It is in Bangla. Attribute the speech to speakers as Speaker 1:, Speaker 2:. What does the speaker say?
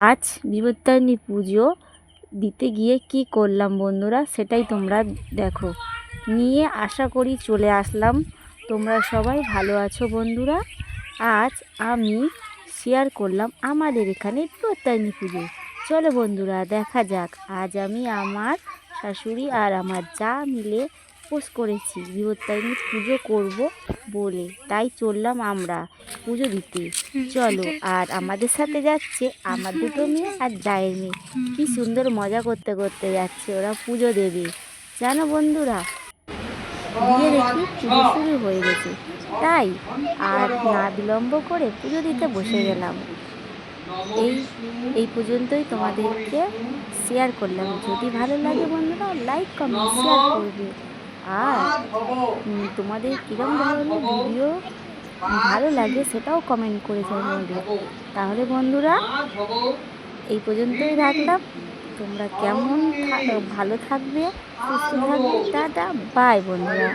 Speaker 1: আজ বিপত্তারিণী পুজো দিতে গিয়ে কি করলাম বন্ধুরা সেটাই তোমরা দেখো। নিয়ে আশা করি চলে আসলাম। তোমরা সবাই ভালো আছো বন্ধুরা। আজ আমি শেয়ার করলাম আমাদের এখানে বিপত্তারিণী পুজো। চলো বন্ধুরা দেখা যাক। আজ আমি আমার শাশুড়ি আর আমার যা মিলে পোষ করেছি। বিপত্তারিণী পুজো করব বলে। তাই চললাম আমরা পুজো দিতে। চলো, আর আমাদের সাথে যাচ্ছে আমার দুটো মেয়ে আর জায়ের মেয়ে। কি সুন্দর মজা করতে করতে যাচ্ছে ওরা পুজো দেবে। জানো বন্ধুরা গিয়ে দেখি পুজো শুরু হয়ে গেছে। তাই আর না বিলম্ব করে পুজো দিতে বসে গেলাম। এই এই পর্যন্তই তোমাদেরকে শেয়ার করলাম। যদি ভালো লাগে বন্ধুরা লাইক কমেন্ট শেয়ার করবে। আর তোমাদের কীরকম ধরনের ভিডিও ভালো লাগে সেটাও কমেন্ট করে জানাবে তাহলে বন্ধুরা এই পর্যন্তই রাখলাম। তোমরা কেমন ভালো থাকবে সুস্থ থাকবে। টাটা বাই বন্ধুরা।